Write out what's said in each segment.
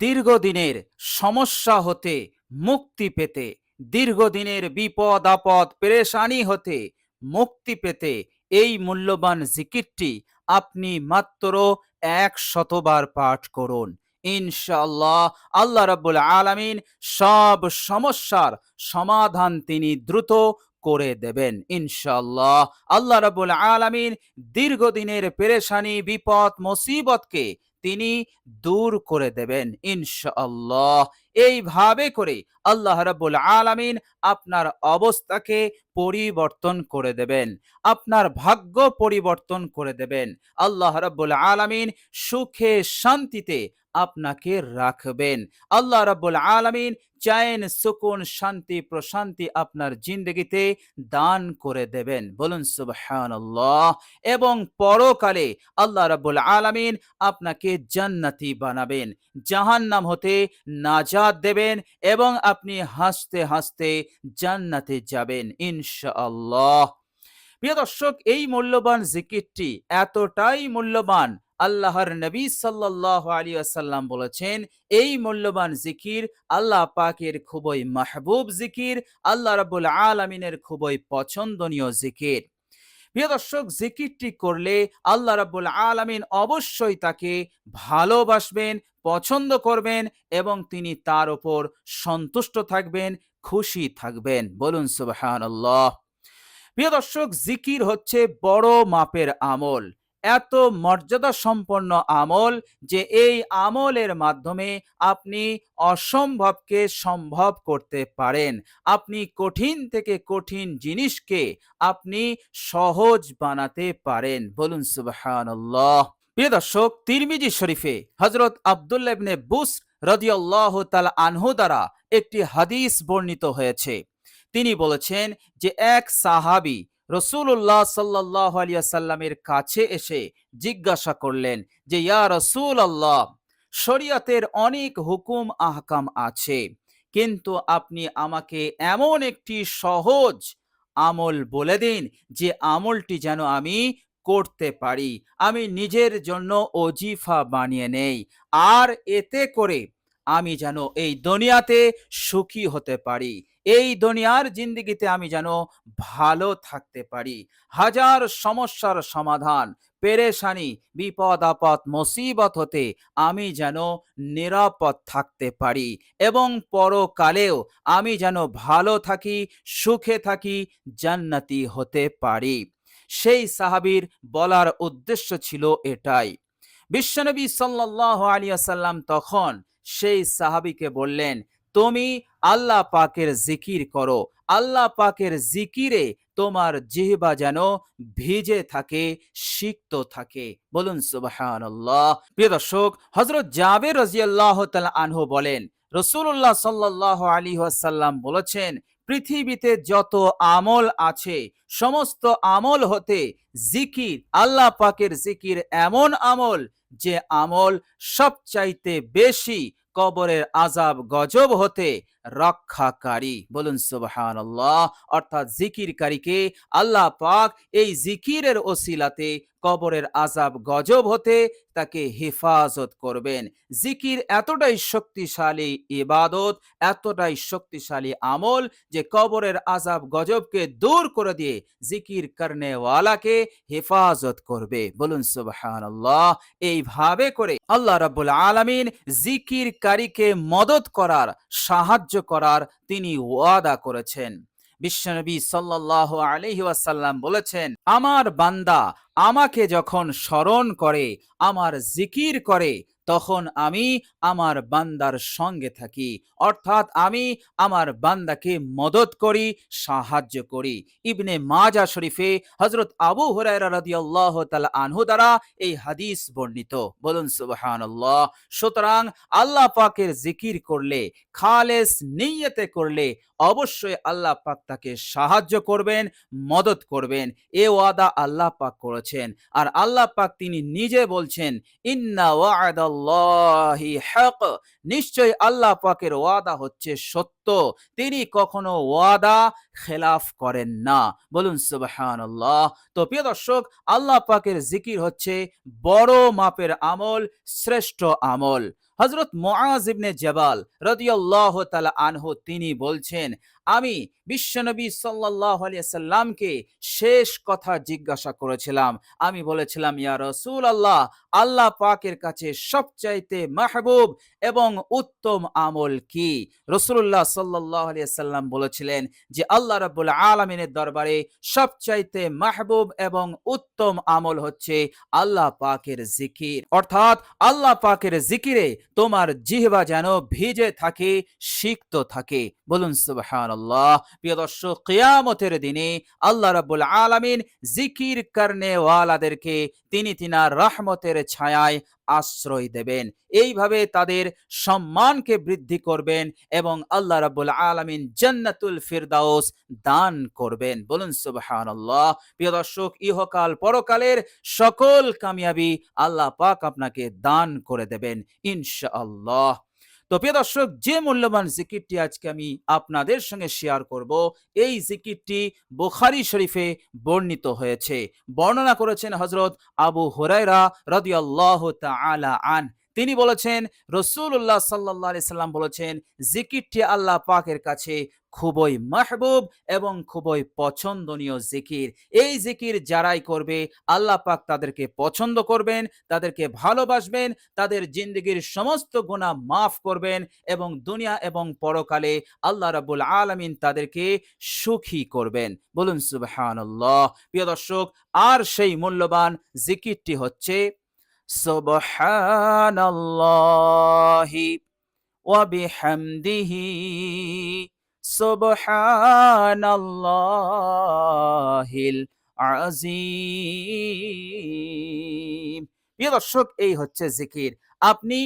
দীর্ঘদিনের সমস্যা হতে, মুক্তি পেতে, দীর্ঘদিনের বিপদ, আপদ, পেরেশানি হতে, মুক্তি পেতে এই মূল্যবান জিকিরটি আপনি মাত্র এক শতবার পাঠ করুন। ইনশাআল্লাহ আল্লাহ রাব্বুল আলামিন সব সমস্যার সমাধান তিনি দ্রুত করে দেবেন। ইনশাল্লাহ আল্লাহ রাব্বুল আলামিন দীর্ঘদিনের পেরেশানি, বিপদ, মুসিবতকে তিনি দূর করে দেবেন, ইনশাআল্লাহ। এইভাবে করে আল্লাহ রাব্বুল আলামিন আপনার অবস্থাকে পরিবর্তন করে দেবেন, আপনার ভাগ্য পরিবর্তন করে দেবেন। আল্লাহ রাব্বুল আলামিন সুখে শান্তিতে আপনাকে রাখবেন। আল্লাহ রাব্বুল আলামিন চায়েন সুকুন শান্তি প্রশান্তি আপনার জিন্দগিতে দান করে দেবেন। বলুন, সুবহানাল্লাহ। এবং পরকালে আল্লাহ রাব্বুল আলামিন আপনাকে জান্নাতি বানাবেন। জাহান্নাম হতে নাজাত দেবেন এবং আপনি হাসতে হাসতে জান্নাতে যাবেন, ইনশাআল্লাহ। প্রিয় দর্শক, এই মূল্যবান জিকিরটি এতটাই মূল্যবান আল্লাহর নবী সাল্লাল্লাহু আলী আসাল্লাম বলেছেন, এই মূল্যবান জিকির আল্লাহ পাকের খুবই মাহবুব জিকির, আল্লাহ রাব্বুল আলামিনের খুবই পছন্দনীয় জিকির। প্রিয় দর্শক, জিকিরটি করলে আল্লাহ রাব্বুল আলামিন অবশ্যই তাকে ভালোবাসবেন, পছন্দ করবেন এবং তিনি তার উপর সন্তুষ্ট থাকবেন, খুশি থাকবেন। বলুন সুবহানাল্লাহ। প্রিয় দর্শক, জিকির হচ্ছে বড় মাপের আমল। এত মর্যাদা সম্পন্ন আমল যে এই আমলের মাধ্যমে আপনি অসম্ভবকে সম্ভব করতে পারেন। আপনি কঠিন থেকে কঠিন জিনিসকে আপনি সহজ বানাতে পারেন। বলুন, সুবহানাল্লাহ। প্রিয় দর্শক, তিরমিজি শরীফে হজরত আবদুল্লাহ ইবনে বুস রাদিয়াল্লাহু তাআলা আনহু দ্বারা একটি হাদিস বর্ণিত হয়েছে। তিনি বলেছেন যে এক সাহাবী রসুল্লাহ সাল্লাহ আলিয়াসাল্লামের কাছে এসে জিজ্ঞাসা করলেন যে, ইয়া রসুল আল্লাহ শরিয়াতের অনেক হুকুম, আহকাম আছে, কিন্তু আপনি আমাকে এমন একটি সহজ আমল বলে দিন যে, আমলটি যেন আমি করতে পারি। আমি নিজের জন্য অজিফা বানিয়ে নেই। আর এতে করে আমি যেন এই দুনিয়াতে সুখী হতে পারি। এই দুনিয়ার জিন্দিগিতে আমি যেন ভালো থাকতে পারি। হাজার সমস্যার সমাধান, পেরেশানি, বিপদ, আপদ, মুসিবত হতে আমি যেন নিরাপদ থাকতে পারি এবং পরকালেও আমি যেন ভালো থাকি, সুখে থাকি, জান্নাতি হতে পারি। সেই সাহাবীর বলার উদ্দেশ্য ছিল এটাই। বিশ্বনবী সাল্লাহ আলিয়াসাল্লাম তখন সেই সাহাবিকে বললেন, তুমি আল্লাহ পাকের জিকির করো। আল্লাহ পাকের জিকিরে তোমার জিহবা যেন ভিজে থাকে, সিক্ত থাকে। বলুন সুবাহান প্রিয় দর্শক হজরত জাবের রাজিয়াল্লাহ আনহু বলেন রসুল্লাহ সাল্লাহ আলী আসাল্লাম বলেছেন, পৃথিবীতে যত আমল আছে, সমস্ত আমল হতে জিকির, আল্লাহ পাকের জিকির এমন আমল যে আমল সবচাইতে বেশি কবরের আজাব গজব হতে রক্ষাকারী। বলুন সুবহান অর্থাৎ জিকিরকারীকে আল্লাহ পাক এই জিকিরের ওসিলাতে কবরের আজাব গজব হতে তাকে হেফাজত করবেন। জিকির এতটাই শক্তিশালী ইবাদত, এতটাই শক্তিশালী আমল যে কবরের আজাব গজবকে দূর করে দিয়ে জিকির করনেওয়ালাকে হেফাজত করবে। বলুন সুবহান এইভাবে করে আল্লাহ রাব্বুল আলামিন জিকিরকারীকে মদত করার সাহায্য করার তিনি ওয়াদা করেছেন। বিশ্বনবী সাল্লাহ আলহি ওয়াসাল্লাম বলেছেন, আমার বান্দা আমাকে যখন স্মরণ করে, আমার জিকির করে তখন আমি আমার বান্দার সঙ্গে থাকি। অর্থাৎ আমি আমার বান্দাকে মদত করি, সাহায্য করি। ইবনে মাজা শরীফে হজরত আবু রাদিয়াল্লাহু তাআলা আনহু দ্বারা এই হাদিস বর্ণিত। বলুন, সুবহানাল্লাহ। সুতরাং আল্লাহ পাকের জিকির করলে, খালেস নিয়তে করলে অবশ্যই আল্লাহ পাক তাকে সাহায্য করবেন, মদত করবেন। এ ওয়াদা আল্লাহ পাক করেছেন। আর আল্লাহ পাক তিনি নিজে বলছেন, ইন্না ওয়াদাল্লাহি হক। নিশ্চয় আল্লাহ পাকের ওয়াদা হচ্ছে সত্য। তিনি কখনো ওয়াদা খেলাফ করেন না। বলুন, সুবহানাল্লাহ। তো প্রিয় দর্শক, আল্লাহ পাকের জিকির হচ্ছে বড় মাপের আমল, শ্রেষ্ঠ আমল। হজরত মুআজ ইবনে জবাল রাদিয়াল্লাহু তাআলা আনহু তিনি বলছেন আমি বিশ্বনবী আলাইহি সাল্লামকে শেষ কথা জিজ্ঞাসা করেছিলাম। আমি বলেছিলাম, ইয়া রসুল আল্লাহ আল্লাহ পাকের কাছে সবচাইতে মাহবুব এবং উত্তম আমল কি? রাসূলুল্লাহ সাল্লাল্লাহু আলাইহি সাল্লাম বলেছিলেন যে, আল্লাহ রাব্বুল আলামিনের দরবারে সবচাইতে মাহবুব এবং উত্তম আমল হচ্ছে আল্লাহ পাকের জিকির। অর্থাৎ আল্লাহ পাকের জিকিরে তোমার জিহবা যেন ভিজে থাকে, সিক্ত থাকে। বলুন, সুবহানাল্লাহ। প্রিয় দর্শক, কিয়ামতের দিনে আল্লাহ রাব্বুল আলামিন জিকির করনে ওয়ালাদেরকে তিনি তিনার রহমতের ছায়ায় আশ্রয় দেবেন। এইভাবে তাদের সম্মানকে বৃদ্ধি করবেন এবং আল্লাহ রাব্বুল আলামিন জান্নাতুল ফিরদাউস দান করবেন। বলুন, সুবহানাল্লাহ। প্রিয় দর্শক, ইহকাল পরকালের সকল কামিয়াবি আল্লাহ পাক আপনাকে দান করে দেবেন, ইনশাআল্লাহ। তো প্রিয় দর্শক, যে মূল্যবান জিকিরটি আজকে আমি আপনাদের সঙ্গে শেয়ার করব, এই জিকিরটি বোখারি শরীফে বর্ণিত হয়েছে। বর্ণনা করেছেন হজরত আবু হরাইরা রদিয়াল্লাহ তাআলা আন তিনি বলেছেন রসুল্লাহ সাল্লাহ সাল্লাম বলেছেন, জিকিরটি আল্লাহ পাকের কাছে খুবই মাহবুব এবং খুবই পছন্দনীয় জিকির। এই জিকির যারাই করবে, আল্লাহ পাক তাদেরকে পছন্দ করবেন, তাদেরকে ভালোবাসবেন, তাদের জিন্দগির সমস্ত গুণা মাফ করবেন এবং দুনিয়া এবং পরকালে আল্লাহ রাবুল আলমিন তাদেরকে সুখী করবেন। বলুন সুবহানাল্লাহ। প্রিয় দর্শক, আর সেই মূল্যবান জিকিরটি হচ্ছে সুবহানাল্লাহি ওয়া বিহামদিহি সুবহানাল্লাহিল আজিম প্রিয় দর্শক, এই হচ্ছে জিকির। আপনি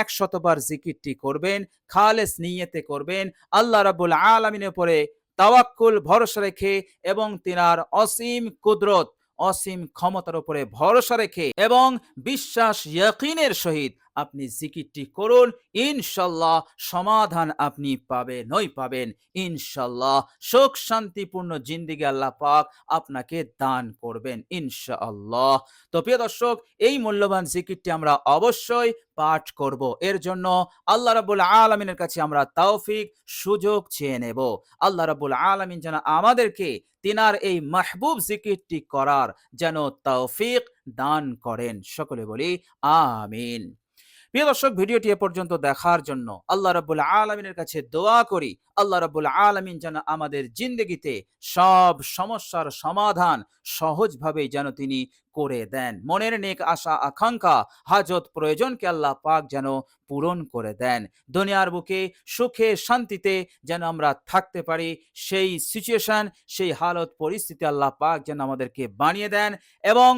এক শতবার জিকিরটি করবেন, খালেস নিয়তে করবেন, আল্লাহ রাবুল আলমিনের উপরে তাওয়াক্কুল, ভরসা রেখে এবং তিনার অসীম কুদরত অসীম ক্ষমতার উপরে ভরসা রেখে এবং বিশ্বাস ইয়াকিনের সহিত আপনি জিকিরটি করুন, ইনশাল্লাহ সমাধান আপনি পাবেন, নই পাবেন। ইনশাল্লাহ শোক শান্তিপূর্ণ জিন্দিগি আল্লাহ পাক আপনাকে দান করবেন, ইনশাআল্লাহ। তো প্রিয় দর্শক, এই মূল্যবান জিকিরটি আমরা অবশ্যই পাঠ করব। এর জন্য আল্লাহ রাবুল আলমিনের কাছে আমরা তৌফিক, সুযোগ চেয়ে নেব। আল্লাহ রাবুল আলমিন যেন আমাদেরকে তিনার এই মাহবুব জিকিরটি করার যেন তৌফিক দান করেন। সকলে বলি, আমিন। প্রিয় দর্শক, ভিডিওটি এ পর্যন্ত দেখার জন্য আল্লাহ রাবুল আলমিনের কাছে দোয়া করি। আল্লাহ রাবুল আলমিন যেন আমাদের জিন্দগিতে সব সমস্যার সমাধান সহজভাবে যেন তিনি করে দেন। মনের নেক আশা, আকাঙ্ক্ষা, হাজত প্রয়োজনকে আল্লাহ পাক যেন পূরণ করে দেন। দুনিয়ার বুকে সুখে, শান্তিতে যেন আমরা থাকতে পারি, সেই সিচুয়েশন সেই হালত পরিস্থিতি আল্লাহ পাক যেন আমাদেরকে বানিয়ে দেন এবং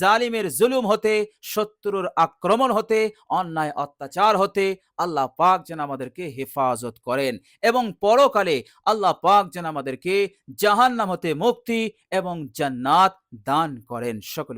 জালিমের জুলুম হতে, শত্রুর আক্রমণ হতে, অন্যায় অত্যাচার হতে আল্লাহ পাক যেন আমাদেরকে হেফাজত করেন এবং পরকালে আল্লাহ পাক যেন আমাদেরকে জাহান্নাম হতে মুক্তি এবং জান্নাত দান করেন। সকলে